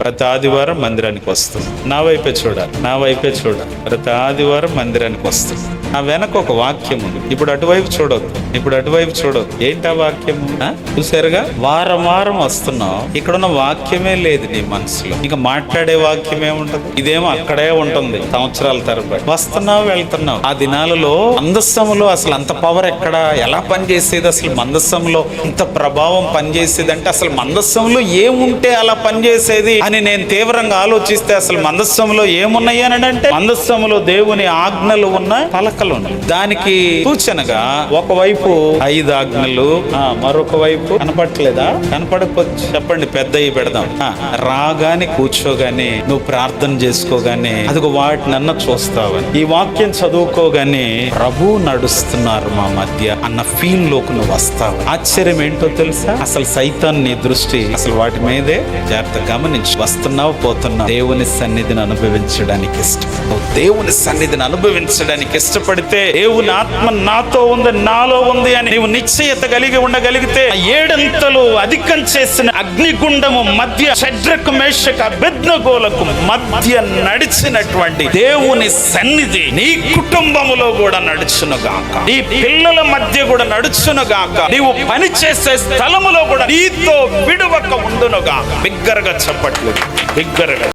ప్రతి ఆదివారం మందిరానికి వస్తుంది. నా వైపే చూడాలి. నా వైపే చూడాలి. ప్రతి ఆదివారం మందిరానికి వస్తుంది. నా వెనక ఒక వాక్యం ఉంది. ఇప్పుడు అటువైపు చూడొద్దు. ఇప్పుడు అటువైపు చూడొద్దు. ఏంటి ఆ వాక్యం? చూసారుగా వారం వారం వస్తున్నావు. ఇక్కడ ఉన్న వాక్యమే లేదు నీ మనసులో. ఇంకా మాట్లాడే వాక్యం ఏముంటది? ఇదేమో అక్కడే ఉంటుంది. సంవత్సరాల తరబడి. వస్తున్నావు వెళ్తున్నావు. ఆ దినాలలో మందస్సములో అసలు అంత పవర్ ఎక్కడ? ఎలా పనిచేసేది అసలు మందస్సంలో ఇంత ప్రభావం పనిచేసేది అంటే అసలు మందస్సంలో ఏముంటే అలా పనిచేసేది? అని నేను తీవ్రంగా ఆలోచిస్తే అసలు మందస్సంలో ఏమున్నాయి అని అంటే మందస్సంలో దేవుని ఆజ్ఞలు ఉన్న పలకలు ఉన్నాయి. దానికి సూచనగా ఒకవైపు ఐదు ఆజ్ఞలు మరొక వైపు కనపడట్లేదా? కనపడకపోతే చెప్పండి పెద్ద పెడదాం. రాగానే కూర్చోగానే నువ్వు ప్రార్థన చేసుకోగానే అదిగో వాటినన్న చూస్తావని. ఈ వాక్యం చదువుకోగానే ప్రభు నడుస్తున్నారు మా మధ్య అన్న ఫీల్లోకి నువ్వు వస్తావు ఆశ్చర్యం ఏంటో తెలుసా? అసలు సైతాన్ నీ దృష్టి అసలు వాటి మీదే? జాగ్రత్త గమనించి. వస్తున్నావు పోతున్నావు. దేవుని సన్నిధిని అనుభవించడానికి ఇష్టం దేవుని సన్నిధిని అనుభవించడానికి ఇష్టపడితే దేవుని ఆత్మ నాతో ఉంది నాలో ఉంది అని నీవు నిశ్చయత కలిగి ఉండగలిగితే ఏడంతలు అధికం చేసిన అగ్నిగుండము మధ్య షడ్రకు మేషక అభిజ్ఞగోలకు మధ్య నడిచినటువంటి దేవుని సన్నిధి నీ కుటుంబములో కూడా నడుచునుగాక నీ పిల్లల మధ్య కూడా నడుచునుగాక నీవు పని చేసే స్థలములో కూడా నీతో విడువక ఉండునుగా బిగ్గరగా చెప్పట్లు. బిగ్గరగా